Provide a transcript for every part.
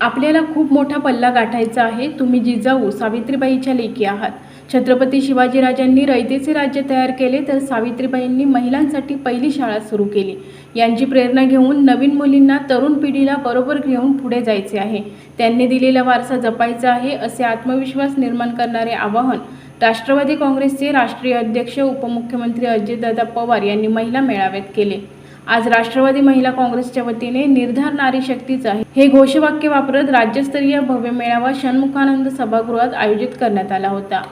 आपल्याला खूप मोठा पल्ला गाठायचा आहे. तुम्ही जिजाऊ सावित्रीबाईच्या लेकी आहात. छत्रपती शिवाजीराजांनी रयतेचे राज्य तयार केले तर सावित्रीबाईंनी महिलांसाठी पहिली शाळा सुरू केली. यांची प्रेरणा घेऊन नवीन मुलींना तरुण पिढीला बरोबर घेऊन पुढे जायचे आहे. त्यांनी दिलेला वारसा जपायचा आहे असे आत्मविश्वास निर्माण करणारे आवाहन राष्ट्रवादी काँग्रेसचे राष्ट्रीय अध्यक्ष उपमुख्यमंत्री अजितदादा पवार यांनी महिला मेळाव्यात केले. आज राष्ट्रवादी महिला काँग्रेसच्या वतीने निर्धार नारी शक्तीचा हे घोषवाक्य वापरत राज्यस्तरीय भव्य मेळावा षण्मुखानंद सभागृहात आयोजित करण्यात आला होता.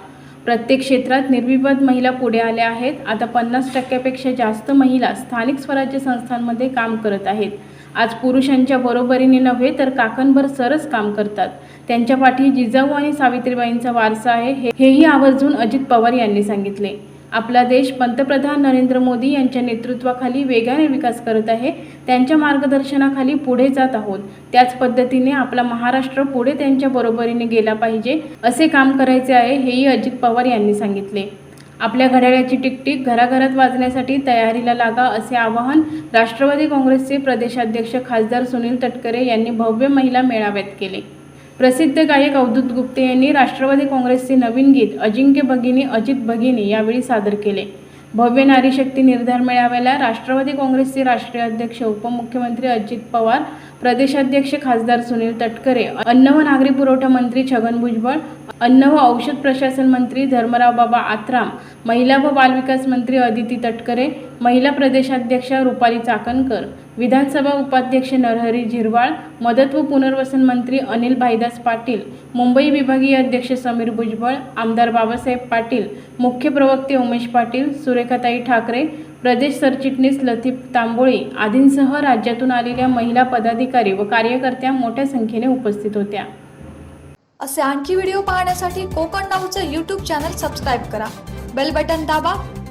प्रत्येक क्षेत्रात निर्विवाद महिला पुढे आल्या आहेत. आता पन्नास टक्क्यापेक्षा जास्त महिला स्थानिक स्वराज्य संस्थांमध्ये काम करत आहेत. आज पुरुषांच्या बरोबरीने नव्हे तर काकणभर सरस काम करतात. त्यांच्या पाठी जिजाऊ आणि सावित्रीबाईंचा वारसा आहे हेही आवर्जून अजित पवार यांनी सांगितले. आपला देश पंतप्रधान नरेंद्र मोदी यांच्या नेतृत्वाखाली वेगाने विकास करत आहे. त्यांच्या मार्गदर्शनाखाली पुढे जात आहोत. त्याच पद्धतीने आपला महाराष्ट्र पुढे त्यांच्या बरोबरीने गेला पाहिजे असे काम करायचे आहे हेही अजित पवार यांनी सांगितले. आपल्या घड्याळ्याची टिकटिक घराघरात वाजण्यासाठी तयारीला लागा असे आवाहन राष्ट्रवादी काँग्रेसचे प्रदेशाध्यक्ष खासदार सुनील तटकरे यांनी भव्य महिला मेळाव्यात केले. प्रसिद्ध गायक अवधूत गुप्ते यांनी राष्ट्रवादी काँग्रेसचे नवीन गीत अजिंक्य भगिनी अजित भगिनी यावेळी सादर केले. भव्य नारी शक्ती निर्धार मेळाव्याला राष्ट्रवादी काँग्रेसचे राष्ट्रीय अध्यक्ष उपमुख्यमंत्री अजित पवार प्रदेशाध्यक्ष खासदार सुनील तटकरे अन्न व नागरी पुरवठा मंत्री छगन भुजबळ अन्न व औषध प्रशासन मंत्री धर्मराव बाबा आत्राम महिला व बालविकास मंत्री अदिती तटकरे महिला प्रदेशाध्यक्षा रुपाली चाकणकर विधानसभा उपाध्यक्ष नरहरी झिरवाळ मदत व पुनर्वसन मंत्री अनिल भाईदास पाटील मुंबई विभागीय अध्यक्ष समीर भुजबळ आमदार बाबासाहेब पाटील मुख्य प्रवक्ते उमेश पाटील सुरेखाताई ठाकरे प्रदेश सरचिटणीस लतीफ तांबोळी आदींसह राज्यातून आलेल्या महिला पदाधिकारी व कार्यकर्त्या मोठ्या संख्येने उपस्थित होत्या. असे आणखी व्हिडिओ पाहण्यासाठी कोकण नाऊचं यूट्यूब चॅनल सबस्क्राईब करा. बेल बटन दाबा.